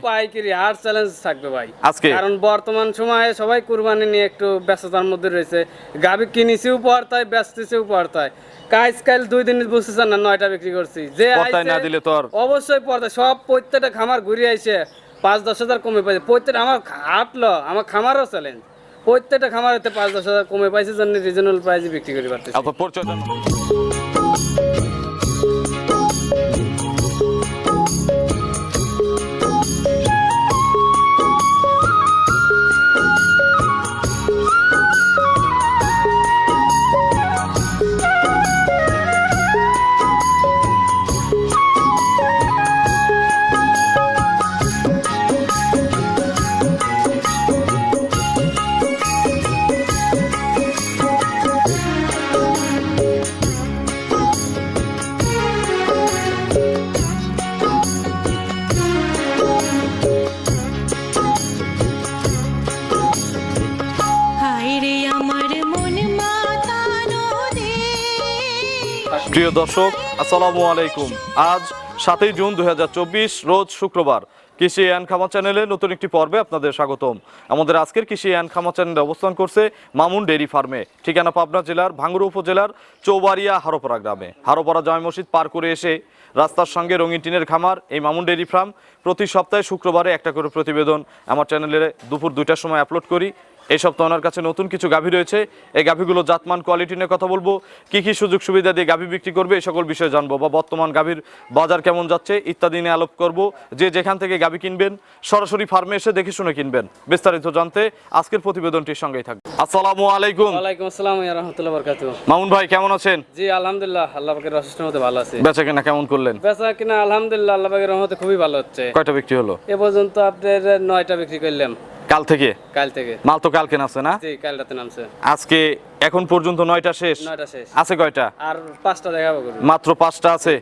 পাইকারি হার চ্যালেঞ্জ থাকবে ভাই। আজকে? কারণ বর্তমান সময়ে সবাই কুরবানি নিয়ে একটু ব্যস্ততার মধ্যে রয়েছে। গাবি কিনেছিও পড়তায় ব্যস্তেছেও পড়তায় কাজ কাল দুই দিন বুঝতেছেন না নয়টা বিক্রি করছি। যে না দিলে তো আর- অবশ্যই পর্দায়। সব প্রত্যেকটা খামার ঘুরে আইছে। পাঁচ দশ হাজার কমে পাইছে। প্রত্যেকটা আমার হাটলো আমার খামারও চ্যালেঞ্জ প্রত্যেকটা খামারেতে পাঁচ দশ হাজার কমে পাইছে জন্য রিজনেবল প্রাইসে বিক্রি করে পারতেছে। প্রিয় দর্শক, আসসালামু আলাইকুম। আজ সাতই জুন দু হাজার চব্বিশ, রোজ শুক্রবার। কৃষি অ্যান্ড খামা চ্যানেলে নতুন একটি পর্বে আপনাদের স্বাগতম। আমাদের আজকের কৃষি অ্যান্ড খামা চ্যানেলে অবস্থান করছে মামুন ডেইরি ফার্মে, ঠিকানা পাবনা জেলার ভাঙ্গুড়া উপজেলার চৌবাড়িয়া হারোপাড়া গ্রামে। হারোপাড়া জয় মসজিদ পার করে এসে রাস্তার সঙ্গে রঙিন টিনের খামার, এই মামুন ডেইরি ফার্ম প্রতি সপ্তাহে শুক্রবারে একটা করে প্রতিবেদন আমার চ্যানেলে দুপুর দুইটার সময় আপলোড করি। এই সপ্তাহে ওনার কাছে নতুন কিছু গাভী রয়েছে। এই গাভীগুলো জাতমান কোয়ালিটি নিয়ে কথা বলব। কি কি সুযোগ সুবিধা দিয়ে গাভী বিক্রি করবে এই সকল বিষয়ে জানব। বা বর্তমান গাভীর বাজার কেমন যাচ্ছে ইত্যাদি নিয়ে আলোপ করব। যে যেখান থেকে গাভী কিনবেন সরাসরি ফার্মে এসে দেখে শুনে কিনবেন। বিস্তারিত জানতে আজকের প্রতিবেদনটির সঙ্গেই থাকবে আসসালামু আলাইকুম। ওয়ালাইকুম আসসালাম ইয়া রাহমাতুল্লাহ বারাকাতুহু। মামুন ভাই কেমন আছেন? জি আলহামদুলিল্লাহ আল্লাহ পাকের অশেষ মতে ভালো আছি। বেচা কেনা কেমন করলেন? বেচা কিনা আলহামদুলিল্লাহ আল্লাহ পাকের রহমতে খুবই ভালো হচ্ছে। কয়টা বিক্রি হলো? এ পর্যন্ত আপনার নয়টা বিক্রি করলাম। কাল থেকে? কাল থেকে। মাল তো কালকে নামছে না? জি কাল রাতে নামছে। আজকে এখন পর্যন্ত নয়টা শেষ? নয়টা শেষ। আছে কয়টা? আর পাঁচটা দেখাবো করব মাত্র পাঁচটা আছে।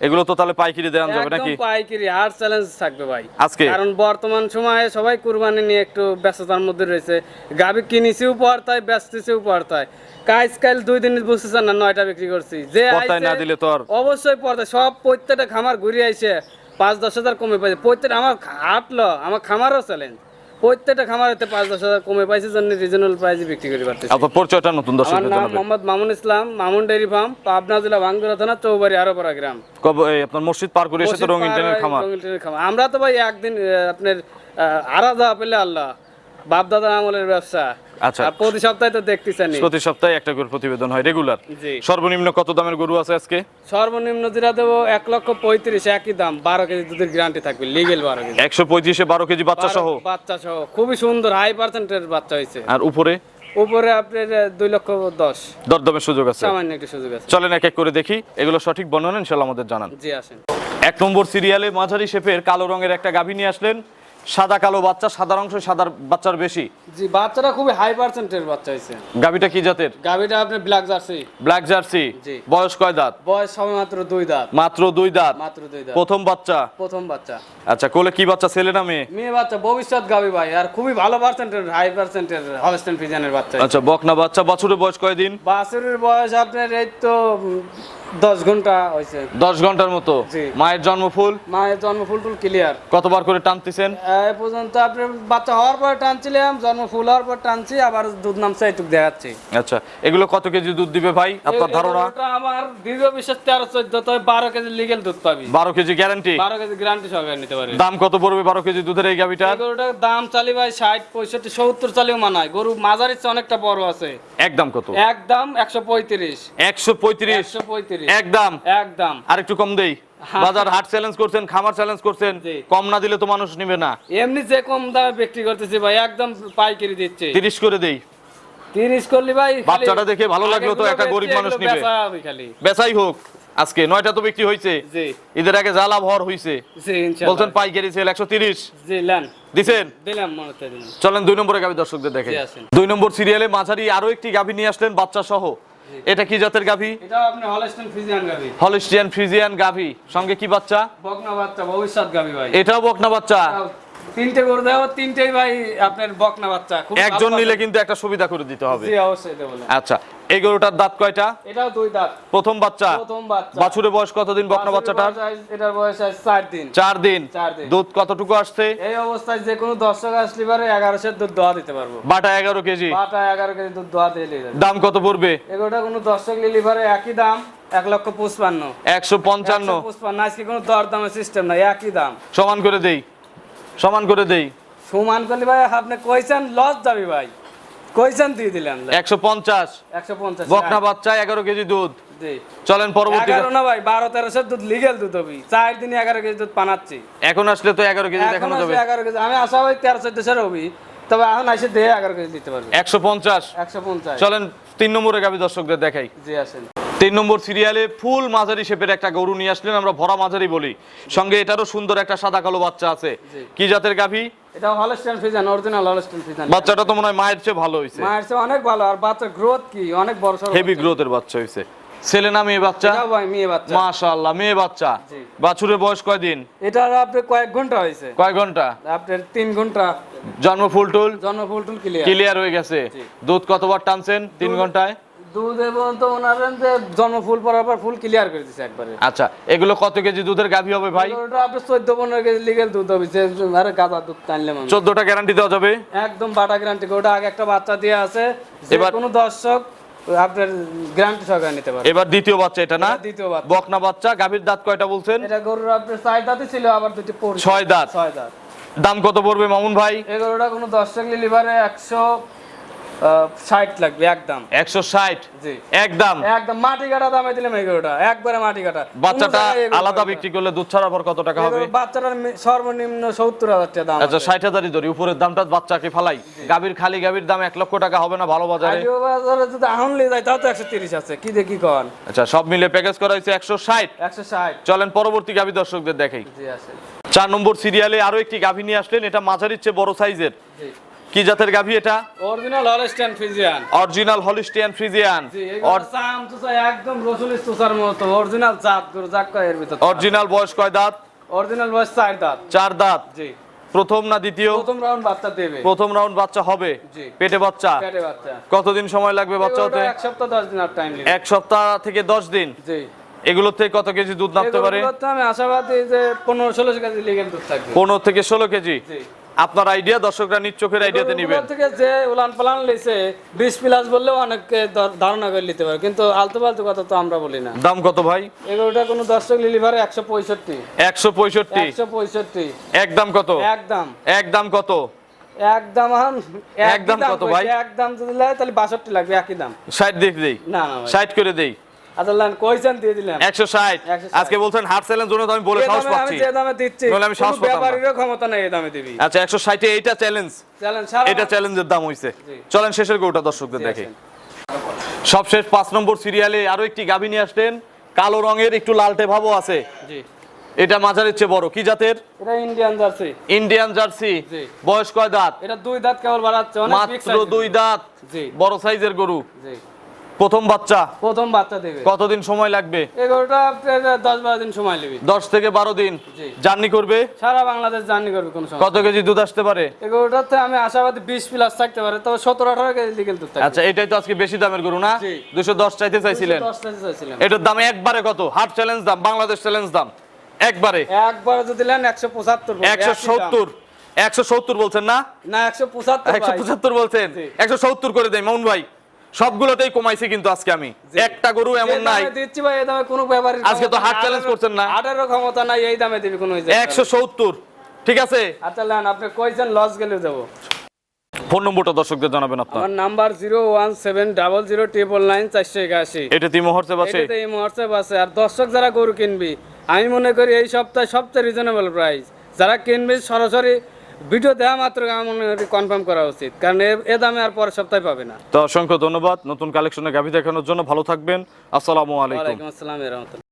এগুলো তো তাহলে পাইকারি দেওয়া যাবে একদম নাকি? পাইকারি হার চ্যালেঞ্জ থাকবে ভাই। আজকে? কারণ বর্তমান সময়ে সবাই কুরবানি নিয়ে একটু ব্যস্ততার মধ্যে রয়েছে। গাবি কিনেছিও ব্যস্তেছেও পড়তায় কাজ কাল দুই দিন বুঝতেছেন না নয়টা বিক্রি করছি। যে আইছে, না দিলে তো আর- অবশ্যই পর্দায়। সব প্রত্যেকটা খামার ঘুরে আইছে। পাঁচ দশ হাজার কমে পাইছে। প্রত্যেকটা আমার হাটলো আমার খামারও চ্যালেঞ্জ প্রত্যেকটা খামারেতে পাঁচ দশ হাজার কমে পাইছে জন্য রিজনেবল প্রাইসে বিক্রি করে পারতেছি। আপনার পরিচয়টা নতুন আমার দর্শকদের নাম মোহাম্মদ মামুন ইসলাম মামুন ডেয়ারি ফার্ম পাবনা জেলা ভাঙ্গুরা থানা চৌবাড়ি আরোপাড়া গ্রাম। কবে আপনার মসজিদ পার করে এসেছে রঙিন টেনের খামার। রঙিন টেনের খামার। আমরা তো ভাই একদিন আপনার আরা যাওয়া পেলে আল্লাহ বাপ দাদা আমলের ব্যবসা। আচ্ছা। প্রতি সপ্তাহে তো দেখতেছেন প্রতি সপ্তাহে একটা করে প্রতিবেদন হয় রেগুলার সর্বনিম্ন কত দামের গরু আছে আজকে? সর্বনিম্ন যেটা দেবো এক লক্ষ পঁয়ত্রিশ একই দাম বারো কেজি দুধের গ্যারান্টি থাকবে লিগেল বারো কেজি। একশো পঁয়ত্রিশে বারো কেজি বাচ্চা সহ? বাচ্চা সহ খুবই সুন্দর হাই পার্সেন্টের বাচ্চা হয়েছে। আর উপরে? উপরে আপনার দুই লক্ষ দশ। দরদামের সুযোগ আছে। সামান্য একটু সুযোগ আছে। চলেন এক এক করে দেখি এগুলো সঠিক বর্ণনা ইনশাল্লাহ আমাদের জানান। জি আসেন। এক নম্বর সিরিয়ালে মাঝারি শেপের কালো রঙের একটা গাভী নিয়ে আসলেন সাদা কালো বাচ্চা সাদা অংশ সাদার বাচ্চার বেশি। জি বাচ্চাটা খুবই হাই পার্সেন্টের বাচ্চা হয়েছে গাভীটা কি জাতের? গাভিটা আপনার ব্ল্যাক জার্সি ব্ল্যাক জার্সি জি। বয়স কয় দাঁত? বয়স সবে মাত্র দুই দাঁত। মাত্র দুই দাঁত। মাত্র দুই দাঁত। প্রথম বাচ্চা? প্রথম বাচ্চা। আচ্ছা কোলে কি বাচ্চা ছেলে না মেয়ে? মেয়ে বাচ্চা ভবিষ্যৎ গাবি ভাই আর খুবই ভালো পার্সেন্টের হাই পার্সেন্টের হলস্টেন ফিজানের বাচ্চা আচ্ছা বকনা বাচ্চা বছরের বয়স কয়দিন বাছুরের বয়স আপনার এই তো উম, দশ ঘণ্টা হয়েছে। দশ ঘণ্টার মতো? মায়ের জন্মফুল? মায়ের জন্ম ফুল টুল ক্লিয়ার কতবার করে টানতেছেন? এ পর্যন্ত আপনার বাচ্চা হওয়ার পর টানছিলাম জন্ম ফুল হওয়ার পর টানছি আবার দুধ নামছে এইটুক দেখাচ্ছি। আচ্ছা এগুলো কত কেজি দুধ দিবে ভাই? আপনার ধারণা? আমার দীর্ঘ বিশেষ তেরো চোদ্দ তবে বারো কেজি লিগেল দুধ পাবি। বারো কেজি গ্যারান্টি বারো কেজি গ্যারান্টি সহকারে নিতে পারি দাম কত পড়বে বারো কেজি দুধের এই গাভিটার গরুটার দাম চালি ভাই ষাট পঁয়ষট্টি সত্তর চালিও মানায়। গরু মাঝারির চেয়ে অনেকটা বড় আছে। একদম কত? একদম একশো পঁয়ত্রিশ। একশো পঁয়ত্রিশ? একশো পঁয়ত্রিশ। একদম। একদম। আর একটু কম দেই। বাজার হাট চ্যালেঞ্জ করছেন খামার চ্যালেঞ্জ করছেন কম না দিলে তো মানুষ নিবে না। এমনি যে কম দামে বিক্রি করতেছি ভাই একদম পাইকারি দিচ্ছে। তিরিশ করে দেই। তিরিশ করলি ভাই বাচ্চাটা দেখে ভালো লাগল তো একটা গরিব মানুষ নিবে। বেচাই হোক আজকে নয়টা তো বিক্রি হয়েছে জি। ঈদের আগে যা লাভ হওয়ার হয়েছে বলছেন পাইকারি সেল একশো তিরিশ। জি লেন দিছেন? চলেন দুই নম্বরে গাভী দর্শকদের দেখে দুই নম্বর সিরিয়ালে মাঝারি আরও একটি গাভী নিয়ে আসলেন বাচ্চা সহ এটা কি জাতের গাভী? এটা আপনি ফ্রিজিয়ান হলিস্টিয়ান ফ্রিজিয়ান গাভী। সঙ্গে কি বাচ্চা? বকনা বাচ্চা ভবিষ্যৎ গাভি ভাই। এটাও বকনা বাচ্চা? তিনটে গরু দাও তিনটেই ভাই আপনার বকনা বাচ্চা। একজন নিলে কিন্তু একটা সুবিধা করে দিতে হবে। জি অবশ্যই দেবো আচ্ছা এই গরুটার দাঁত কয়টা? এটাও দুই দাঁত। প্রথম বাচ্চা। প্রথম বাচ্চা। বাছুরের বয়স কতদিন? বকনা বাচ্চাটার? এটার বয়স আজ চার দিন। চার দিন। চার দিন। দুধ কতটুকু আসছে? এই অবস্থায় যে কোনো দর্শক আসলে পারে এগারোশের দুধ দোয়া দিতে পারব। বাটা এগারো কেজি। বাটা এগারো কেজি দুধ দোয়া যাবে। দাম কত পড়বে? এগুলোটা কোনো দর্শক লিলি পারে একই দাম এক লক্ষ পঁচপান্ন। একশো পঞ্চান্ন। পঁচপান্ন। আজকে কোনো দর দামের সিস্টেম নাই একই দাম। সমান করে দেই। সমান করে দেই। সমান করলে ভাই আপনি কইছেন লস যাবি ভাই। কইছেন দিয়ে দিলাম একশো পঞ্চাশ। বকনা বাচ্চা এগারো কেজি দুধ। জি। চলেন পরবর্তী এগারো না ভাই বারো তেরোশোর দুধ লিগেল দুধ হবি। চার দিনে এগারো কেজি দুধ পানাচ্ছি এখন আসলে তো এগারো কেজি দেখানো যাবে। কেজি আমি আশা ভাই তেরো চোদ্দশোর হবি। তবে এখন আসে কেজি দিতে পারবে। একশো পঞ্চাশ। একশো পঞ্চাশ। চলেন তিন নম্বরে গাবি দর্শকদের দেখাই। জি আসেন। তিন নম্বর সিরিয়ালে ফুল মাঝারি শেপের একটা গরু নিয়ে আসলেন আমরা ভরা মাঝারি বলি। সঙ্গে এটারও সুন্দর একটা সাদা কালো বাচ্চা আছে। কি জাতের গাভী? এটা Holstein Friesian original Holstein Friesian বাচ্চাটা তো মনে হয় মায়ের চেয়ে ভালো হয়েছে মায়ের চেয়ে অনেক ভালো আর বাচ্চার গ্রোথ কি? অনেক বড় সড়ো হেভি গ্রোথের বাচ্চা হয়েছে ছেলে না মেয়ে বাচ্চা? মেয়ে বাচ্চা। মাশাআল্লাহ মেয়ে বাচ্চা। বাছুরের বয়স কয়দিন? এটার আপনার কয়েক ঘণ্টা হয়েছে কয় ঘণ্টা? আপনার তিন ঘণ্টা। জন্ম ফুল টুল? জন্ম ফুল টুল ক্লিয়ার ক্লিয়ার হয়ে গেছে। দুধ কতবার টানছেন তিন ঘন্টায়? যে জন্ম ফুল পড়ার পর ফুল ক্লিয়ার করে দিছে একবারে। আচ্ছা এগুলো কত কেজি দুধের গাভী হবে ভাই? ওটা কেজি লিগেল দুধ হবে যে আরে গাদা দুধ টানলে গ্যারান্টি দেওয়া যাবে? একদম বাটা গ্যারান্টি ওটা আগে একটা বাচ্চা দিয়ে আছে যে কোনো দর্শক আপনার গ্যারান্টি সহকারে নিতে পারে এবার দ্বিতীয় বাচ্চা এটা না? এটা দ্বিতীয় বাচ্চা। বকনা বাচ্চা গাভীর দাঁত কয়টা বলছেন? এটা গরুর আপনার দাঁতই ছিল আবার দুটি পড়ছে ছয় দাঁত। ছয় দাঁত। দাম কত পড়বে মামুন ভাই? এই গরুটা কোনো দর্শক লিভারে একশো ষাট লাগবে একদম। একশো ষাট? জি। একদম? একদম মাটি কাটা দামে দিলাম এই গরুটা একবারে মাটি কাটা। বাচ্চাটা আলাদা বিক্রি করলে দুধ ছাড়ার পর কত টাকা হবে? বাচ্চাটার সর্বনিম্ন সত্তর হাজার টাকা দাম আচ্ছা আছে। ষাট হাজারই ধরি উপরের দামটা বাচ্চাকে ফালাই। গাভীর খালি গাভীর দাম এক লক্ষ টাকা হবে না ভালো বাজারে? আইডিও বাজারে যদি আহন যায় তাও তো একশো তিরিশ আছে কি দেখি কন? আচ্ছা সব মিলে প্যাকেজ করা হয়েছে একশো ষাট। একশো ষাট। চলেন পরবর্তী গাভী দর্শকদের দেখাই। জি আছে চার নম্বর সিরিয়ালে আরও একটি গাভী নিয়ে আসলেন এটা মাঝারির চেয়ে বড় সাইজের কি জাতের গাভী এটা? Original Holstein Friesian original Holstein Friesian এগুলো চাম তো একদম রসুল তুষার মতো। অরিজিনাল জাত গরু জাত কয় এর ভিতর? অরিজিনাল বয়স কয় দাঁত? অরিজিনাল বয়স চার দাঁত। চার দাঁত। জি। প্রথম না দ্বিতীয়? প্রথম রাউন্ড বাচ্চা দেবে। প্রথম রাউন্ড বাচ্চা হবে? পেটে বাচ্চা? পেটে বাচ্চা। কতদিন সময় লাগবে বাচ্চা হতে এক সপ্তাহ দশ দিন আর টাইম লিবে এক সপ্তাহ থেকে দশ দিন? জি। এগুলোর থেকে কত কেজি দুধ নামতে পারে? আমি আশাবাদী যে পনেরো ষোলোশো কেজি লিগেল দুধ থাকবে। পনেরো থেকে ষোলো কেজি? জি। আপনার আইডিয়া দর্শকরা নিজ চোখের আইডিয়াতে নিবেন। থেকে যে উলান পালান লেছে বিশ প্লাস বললেও অনেককে ধারণা করে নিতে পারে কিন্তু আলতু ফালতু কথা তো আমরা বলি না। দাম কত ভাই? এগুলোটা কোনো দর্শক লিলিভারে একশো পঁয়ষট্টি। একশো পঁয়ষট্টি? একশো পঁয়ষট্টি। একদম কত? একদম। একদম কত? একদম একদম দাম কত ভাই? একদম যদি লাগে তাহলে বাষট্টি লাগবে একই দাম। ষাট দিয়ে দেই। না না ভাই। ষাট করে দেই। কইছেন দিয়ে দিলাম? 160 আজকে বলছেন হাট চ্যালেঞ্জ জন্য তো আমি বলে সাহস দামে আমি যে দামে দিচ্ছি আমি সাহস কোনো পেতাম না। ব্যাপারীরও ক্ষমতা নেই এই দামে দিবি। আচ্ছা একশো ষাটে এইটা চ্যালেঞ্জ চ্যালেঞ্জ এটা চ্যালেঞ্জের দাম হইছে। চলেন শেষের গরুটা দর্শকদের দেখে। সবশেষ নম্বর সিরিয়ালে আরও একটি গাভী নিয়ে আসলেন। কালো রঙের একটু লালটে ভাবও আছে। জি। এটা মাঝারের চেয়ে বড়। কি জাতের? এটা ইন্ডিয়ান জার্সি। Indian jersey. বয়স কয় দাঁত? এটা দুই দাঁত কেবল বাড়াচ্ছে মাত্র দুই দাঁত। বড় সাইজের গরু। জি। প্রথম বাচ্চা? প্রথম বাচ্চা দেবে। কতদিন সময় লাগবে? এগারোটা দশ বারো দিন সময় নেবে। দশ থেকে বারো দিন? জার্নি করবে? সারা বাংলাদেশ জার্নি করবে কোনো কত কেজি দুধ আসতে পারে? এগারোটাতে আমি আশাবাদী বিশ প্লাস থাকতে পারে তবে সতেরো আঠারো কেজি লিগেল দুধ আচ্ছা এটাই তো আজকে বেশি দামের গরু না? দুশো দশ চাইতে চাইছিলেন। এটার দাম একবারে কত? হাট চ্যালেঞ্জ দাম বাংলাদেশ চ্যালেঞ্জ দাম। একবারে। একবারে যদি নেন একশো পঁচাত্তর একশো সত্তর। একশো সত্তর বলছেন না? না একশো পঁচাত্তর একশো পঁচাত্তর বলছেন? একশো সত্তর করে দেয় মামুন ভাই। সবগুলোতেই কমাইছি কিন্তু আজকে আমি। একটা গরু এমন নাই। দিচ্ছি ভাই এই দামে কোনো ব্যাপারী আজকে তো হাট challenge করছেন না? আঠারো ক্ষমতা নাই এই দামে দিবি কোনো একশো সত্তর ঠিক আছে? আচ্ছা লান আপনি কইছেন লস গেলে যাব ফোন নম্বরটা দর্শকদের জানাবেন আপনার। আমার number zero one seven double zero triple nine চারশো একাশি। এটা তিন মুহূর্তে বাসে এটাতে এই হোয়াটসঅ্যাপ আছে। আর দর্শক যারা গরু কিনবি আমি মনে করি এই সপ্তাহে সবচেয়ে রিজনেবল প্রাইস যারা কিনবি সরাসরি ভিডিও দেওয়া মাত্র আমার কনফার্ম করা উচিত। কারণ এ- দামে আর পরের সপ্তাহে পাবে না। তো অসংখ্য ধন্যবাদ। নতুন কালেকশনে গাভী দেখানোর জন্য ভালো থাকবেন। আসসালামু আলাইকুম। আসসালাম রহমতুল্লাহ।